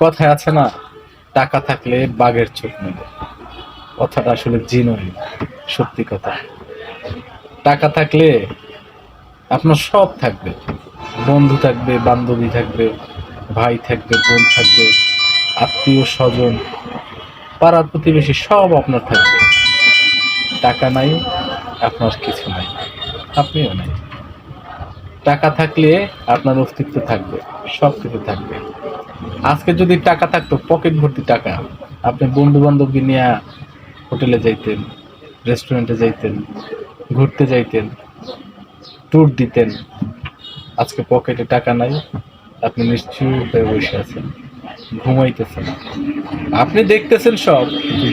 কথায় আছে না, টাকা থাকলে বাঘের চোখ মেলে কথাটা আসলে জিনই, সত্যি কথা। টাকা থাকলে আপনার সব থাকবে। বন্ধু থাকবে, বান্ধবী থাকবে, ভাই থাকবে, বোন থাকবে, আত্মীয় স্বজন, পাড়ার প্রতিবেশী সব আপনার থাকবে। টাকা নাই, আপনার কিছু নাই, আপনিও নাই। টাকা থাকলে আপনার অস্তিত্ব থাকবে সব কিছু থাকবে। আজকে যদি টাকা থাকতো পকেট ভর্তি টাকা, আপনি বন্ধু বান্ধবী নিয়ে হোটেলে যাইতেন রেস্টুরেন্টে যাইতেন, ঘুরতে যাইতেন ট্যুর দিতেন, আজকে পকেটে টাকা নাই, আপনি নিশ্চয়ই হয়ে বসে আছেন, ঘুমাইতেছেন। আপনি দেখতেছেন সব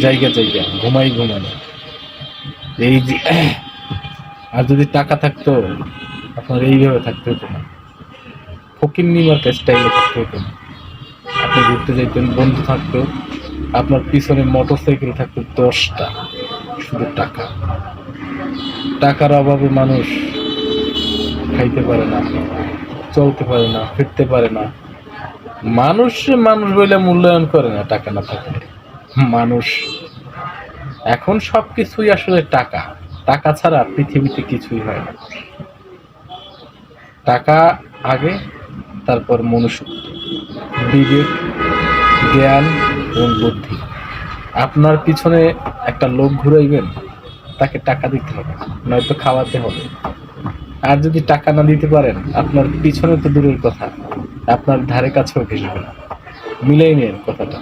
জায়গা জায়গা, ঘুমাই ঘুমাই। এই যে, আর যদি টাকা থাকতো, আপনার এইভাবে থাকতে হতো না। ফকির নিমার স্টাইলে থাকতে হতো না। আপনি ঘুরতে যাইতেন, বন্ধু থাকতো, আপনার পিছনে মোটর সাইকেল থাকতো দশটা, শুধু টাকা। টাকার অভাবে মানুষ খাইতে পারে না, চলতে পারে না, ফিরতে পারে না। মানুষ মানুষ বলে মূল্যায়ন করে না, টাকা না থাকলে। মানুষ, এখন সব কিছুই আসলে টাকা। টাকা ছাড়া পৃথিবীতে কিছুই হয় না। টাকা আগে, তারপর মনুষ্যত্ব। বিবেক, জ্ঞান এবং বুদ্ধি। আপনার পিছনে একটা লোক ঘুরাইবেন, তাকে টাকা দিতে হবে, নয়তো খাওয়াতে হবে। আর যদি টাকা না দিতে পারেন, আপনার পিছনে তো দূরের কথা, আপনার ধারে কাছেও ঘেসবে না মিলেই নেন কথাটা।